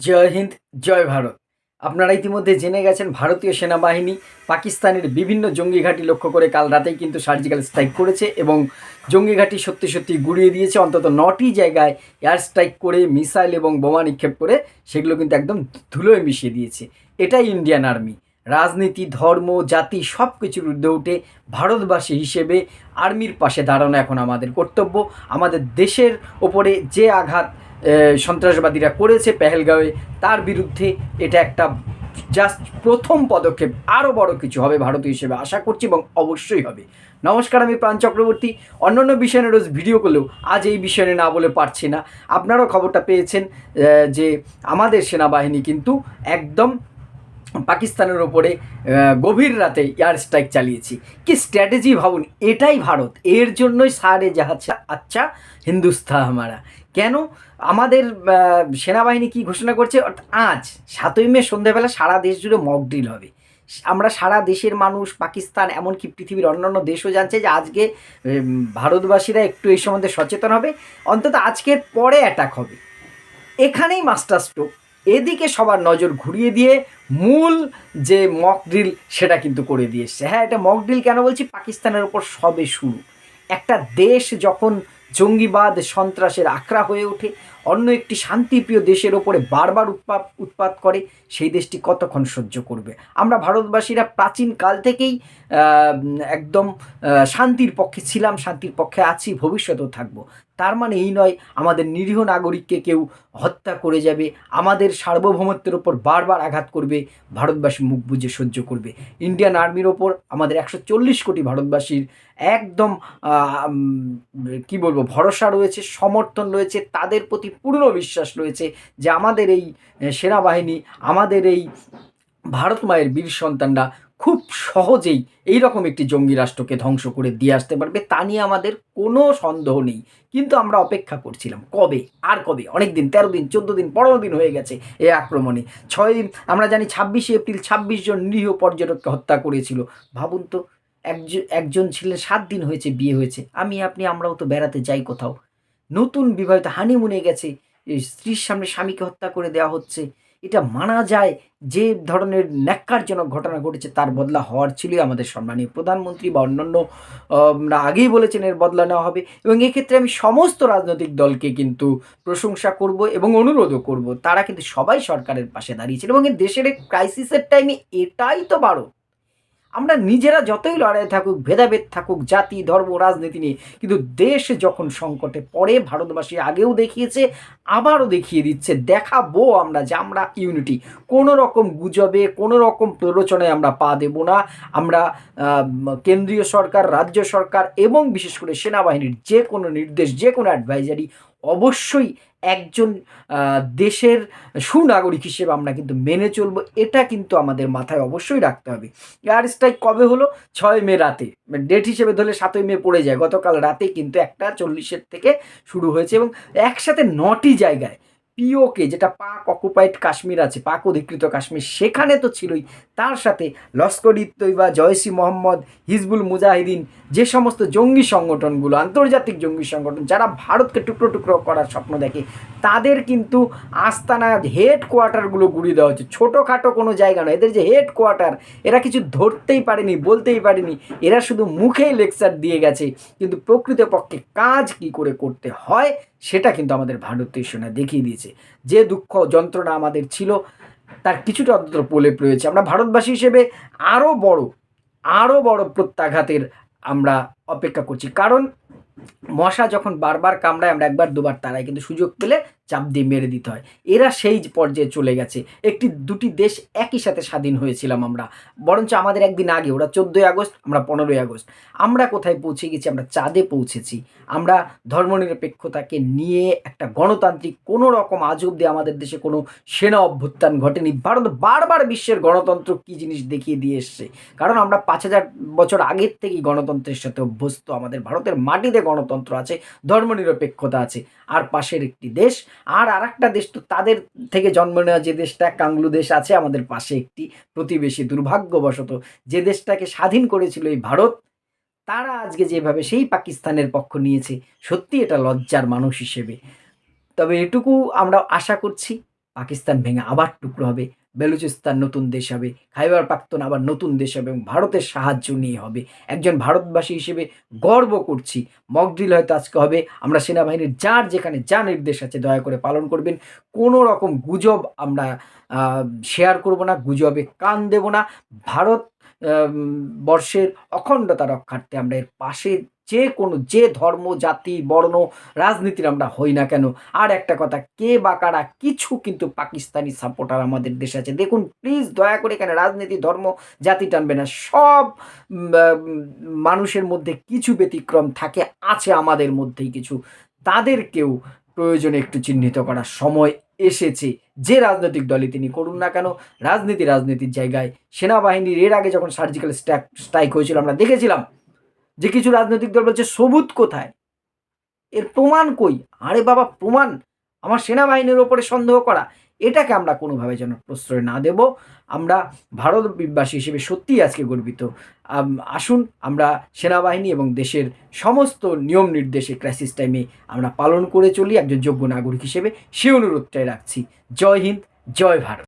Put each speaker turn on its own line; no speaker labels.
জয় হিন্দ, জয় ভারত। আপনারা ইতিমধ্যে জেনে গেছেন, ভারতীয় সেনাবাহিনী পাকিস্তানের বিভিন্ন জঙ্গি ঘাঁটি লক্ষ্য করে কাল রাতেই কিন্তু সার্জিক্যাল স্ট্রাইক করেছে এবং জঙ্গি ঘাঁটি সত্যি সত্যি গুড়িয়ে দিয়েছে। অন্তত নটি জায়গায় এয়ার স্ট্রাইক করে মিসাইল এবং বোমা নিক্ষেপ করে সেগুলো কিন্তু একদম ধুলোয় মিশিয়ে দিয়েছে। এটাই ইন্ডিয়ান আর্মি। রাজনীতি, ধর্ম, জাতি সব কিছুর ঊর্ধ্বে উঠে ভারতবাসী হিসেবে আর্মির পাশে দাঁড়ানো এখন আমাদের কর্তব্য। আমাদের দেশের ওপরে যে আঘাত সন্ত্রাসবাদীরা করেছে পেহেলগাঁওয়ে। তার বিরুদ্ধে এটা একটা জাস্ট প্রথম পদক্ষেপ। আরও বড় কিছু হবে ভারতীয় হিসেবে। আশা করছি এবং অবশ্যই হবে। নমস্কার, আমি প্রাণ চক্রবর্তী। অন্যান্য বিষয় নিয়ে রোজ ভিডিও করলেও আজ এই বিষয়ে না বলে পারছি না। আপনারাও খবরটা পেয়েছেন যে আমাদের সেনাবাহিনী কিন্তু একদম পাকিস্তানের ওপরে গভীর রাতে এয়ার স্ট্রাইক চালিয়েছি। কি স্ট্র্যাটেজি ভাবুন? এটাই ভারত। এর জন্যই সারে জাহাজ। আচ্ছা হিন্দুস্থা আমারা কেন আমাদের সেনাবাহিনী কি ঘোষণা করছে? আজ, সাতই মে সন্ধ্যাবেলা সারা দেশ জুড়ে মক ড্রিল হবে। আমরা সারা দেশের মানুষ, পাকিস্তান, এমনকি পৃথিবীর অন্যান্য দেশও জানছে যে আজকে ভারতবাসীরা একটু এই সম্বন্ধে সচেতন হবে। অন্তত আজকের পরে অ্যাটাক হবে। এখানেই মাস্টার স্ট্রোক এদিকে সবার নজর ঘুরিয়ে দিয়ে মূল যে মক ড্রিল সেটা কিন্তু করে দিয়ে এসছে। হ্যাঁ এটা মক ড্রিল কেন বলছি? পাকিস্তানের ওপর সবে শুরু। একটা দেশ যখন জঙ্গিবাদ সন্ত্রাসের আখড়া হয়ে ওঠে। অন্য একটি শান্তিপ্রিয় দেশের ওপরে বারবার উৎপাত উৎপাত করে, সেই দেশটি কতক্ষণ সহ্য করবে? আমরা ভারতবাসীরা প্রাচীন কাল থেকেই একদম শান্তির পক্ষে ছিলাম, শান্তির পক্ষে আছি, ভবিষ্যতেও থাকব। তার মানে এই নয়, আমাদের নিরীহ নাগরিককে কেউ হত্যা করে যাবে, আমাদের সার্বভৌমত্বের ওপর বারবার আঘাত করবে, ভারতবাসী মুখ বুঝে সহ্য করবে। ইন্ডিয়ান আর্মির ওপর আমাদের একশো চল্লিশ কোটি ভারতবাসীর একদম কি বলব, ভরসা রয়েছে, সমর্থন রয়েছে, তাদের প্রতি পূর্ণ বিশ্বাস রয়েছে যে আমাদের এই সেনাবাহিনী, আমাদের এই ভারত মায়ের বীর সন্তানরা খুব সহজেই এই রকম একটি জঙ্গি রাষ্ট্রকে ধ্বংস করে দিয়ে আসতে পারবে, তা নিয়ে আমাদের কোনো সন্দেহ নেই। কিন্তু আমরা অপেক্ষা করছিলাম, কবে? আর কবে? অনেক দিন তেরো দিন, চোদ্দ দিন, পনেরো দিন হয়ে গেছে এই আক্রমণে। ছয় দিন আমরা জানি ছাব্বিশে এপ্রিল ছাব্বিশ জন নিরীহ পর্যটককে হত্যা করেছিল। ভাবুন তো একজন একজন ছিলেন, সাত দিন হয়েছে, বিয়ে হয়েছে। আমি, আপনি, আমরাও তো বেড়াতে যাই কোথাও। নতুন বিবাহিত হানিমুনে গেছে। স্ত্রীর সামনে স্বামীকে হত্যা করে দেওয়া হচ্ছে। এটা মানা যায় যে ধরনের ন্যাক্কারজনক ঘটনা ঘটেছে, তার বদলা হওয়ার ছিলই আমাদের সম্মানীয় প্রধানমন্ত্রী বা অন্যান্য আগেই বলেছেন এর বদলা নেওয়া হবে। এবং এক্ষেত্রে আমি সমস্ত রাজনৈতিক দলকে কিন্তু প্রশংসা করব এবং অনুরোধও করব। তারা কিন্তু সবাই সরকারের পাশে দাঁড়িয়েছিল এবং এই দেশের ক্রাইসিসের টাইমে এটাই তো বারো আমরা নিজেরা যতই লড়াই থাকুক, ভেদাভেদ থাকুক, জাতি, ধর্ম, রাজনীতি নিয়ে, কিন্তু দেশ যখন সংকটে পড়ে, ভারতবাসী আগেও দেখিয়েছে, আবারও দেখিয়ে দিচ্ছে, দেখাবো আমরা যে আমরা ইউনিটি কোনো রকম গুজবে কোনো রকম প্ররোচনায় আমরা পা দেব না। আমরা কেন্দ্রীয় সরকার, রাজ্য সরকার এবং বিশেষ করে সেনাবাহিনীর যে কোনো নির্দেশ, যে কোনো অ্যাডভাইজারি অবশ্যই একজন দেশের সুনাগরিক হিসেবে আমরা কিন্তু মেনে চলবো, এটা কিন্তু আমাদের মাথায় অবশ্যই রাখতে হবে। এয়ার স্ট্রাইক কবে হলো? ছয় মে রাতে। ডেট হিসেবে ধরলে সাতই মে পড়ে যায়। গতকাল রাতে কিন্তু একটা চল্লিশের থেকে শুরু হয়েছে এবং একসাথে নটি জায়গায় পিওকে, যেটা পাক অকুপাইড কাশ্মীর আছে, পাক অধিকৃত কাশ্মীর, সেখানে তো ছিলই। তার সাথে লস্কর ই তৈবা জয়সি মোহাম্মদ, হিজবুল মুজাহিদিন, যে সমস্ত জঙ্গি সংগঠনগুলো, আন্তর্জাতিক জঙ্গি সংগঠন, যারা ভারতকে টুকরো টুকরো করার স্বপ্ন দেখে, তাদের কিন্তু আস্তানা হেড কোয়ার্টারগুলো গুড়িয়ে দেওয়া হচ্ছে ছোটোখাটো কোনো জায়গা নয়, এদের যে হেড কোয়ার্টার এরা কিছু ধরতেই পারেনি, বলতেই পারেনি। এরা শুধু মুখেই লেকচার দিয়ে গেছে, কিন্তু প্রকৃতপক্ষে কাজ কি করে করতে হয়, সেটা কিন্তু আমাদের ভারতীয় সেনা দেখিয়ে দিয়েছে। যে দুঃখ যন্ত্রণা আমাদের ছিল, তার কিছুটা অন্তত প্রলেপ রয়েছে। আমরা ভারতবাসী হিসেবে আরও বড় আরও বড় প্রত্যাঘাতের আমরা অপেক্ষা করছি। কারণ মশা যখন বারবার কামড়ায়, আমরা একবার, দুবার তাড়াই, কিন্তু সুযোগ পেলে চাপ দিয়ে মেরে দিতে হয়। এরা সেই পর্যায়ে চলে গেছে। একটি, দুটি দেশ একই সাথে স্বাধীন হয়েছিলাম আমরা। বরঞ্চ আমাদের একদিন আগে, ওরা চোদ্দোই আগস্ট, আমরা পনেরোই আগস্ট। আমরা কোথায় পৌঁছে গেছি, আমরা চাঁদে পৌঁছেছি। আমরা ধর্মনিরপেক্ষতাকে নিয়ে একটা গণতান্ত্রিক, কোনো রকম আজ অব্দি আমাদের দেশে কোনো সেনা অভ্যুত্থান ঘটেনি। ভারত বারবার বিশ্বের গণতন্ত্র কী জিনিস দেখিয়ে দিয়ে এসছে? কারণ আমরা পাঁচ হাজার বছর আগের থেকেই গণতন্ত্রের সাথে অভ্যস্ত আমাদের ভারতের মাটিতে গণতন্ত্র আছে, ধর্মনিরপেক্ষতা আছে, আর পাশের একটি দেশ, আর আর একটা দেশ তো তাদের থেকে জন্ম নেওয়া যে দেশটা, কাংলু দেশ আছে, আমাদের পাশে একটি প্রতিবেশী দুর্ভাগ্যবশত যে দেশটাকে স্বাধীন করেছিল এই ভারত, তারা আজকে যেভাবে সেই পাকিস্তানের পক্ষ নিয়েছে, সত্যি এটা লজ্জার মানুষ হিসেবে। তবে এটুকু আমরা আশা করছি, পাকিস্তান ভেঙে আবার টুকরো হবে। বেলুচিস্তান নতুন দেশ হবে, খাইবার পাক্তন আবার নতুন দেশ হবে এবং ভারতের সাহায্য নিয়ে হবে। একজন ভারতবাসী হিসেবে গর্ব করছি। মকড্রিল হয়তো আজকে হবে। আমরা সেনাবাহিনীর যার যেখানে যা নির্দেশ আছে দয়া করে পালন করবেন। কোনো রকম গুজব আমরা শেয়ার করব না, গুজবে কান দেব না। ভারত বর্ষের অখণ্ডতা রক্ষার্থে আমরা এর পাশে যে কোনো, যে ধর্ম, জাতি, বর্ণ, রাজনীতির আমরা হই না কেন? আর একটা কথা, কে বা কারা কিছু কিন্তু পাকিস্তানি সাপোর্টার আমাদের দেশে আছে। দেখুন প্লিজ দয়া করে এখানে রাজনীতি, ধর্ম, জাতি টানবে না। সব মানুষের মধ্যে কিছু ব্যতিক্রম থাকে, আছে আমাদের মধ্যেই কিছু। তাদেরকেও প্রয়োজনে একটু চিহ্নিত করার সময় এসেছে। যে রাজনৈতিক দলই তিনি করুন না কেন, রাজনীতি, রাজনীতির জায়গায় সেনাবাহিনীর, এর আগে যখন সার্জিক্যাল স্ট্রাইক হয়েছিল, আমরা দেখেছিলাম যে কিছু রাজনৈতিক দল বলছে, সবুত কোথায়? এর প্রমাণ কই? আরে বাবা, প্রমাণ! আমার সেনাবাহিনীর ওপরে সন্দেহ করা। এটাকে আমরা কোনোভাবে যেন প্রশ্রয় না দেব। আমরা ভারতবাসী হিসেবে সত্যিই আজকে গর্বিত। আসুন, আমরা সেনাবাহিনী এবং দেশের সমস্ত নিয়ম নির্দেশে ক্রাইসিস টাইমে আমরা পালন করে চলি। একজন যোগ্য নাগরিক হিসেবে সে অনুরোধটাই রাখছি। জয় হিন্দ, জয় ভারত।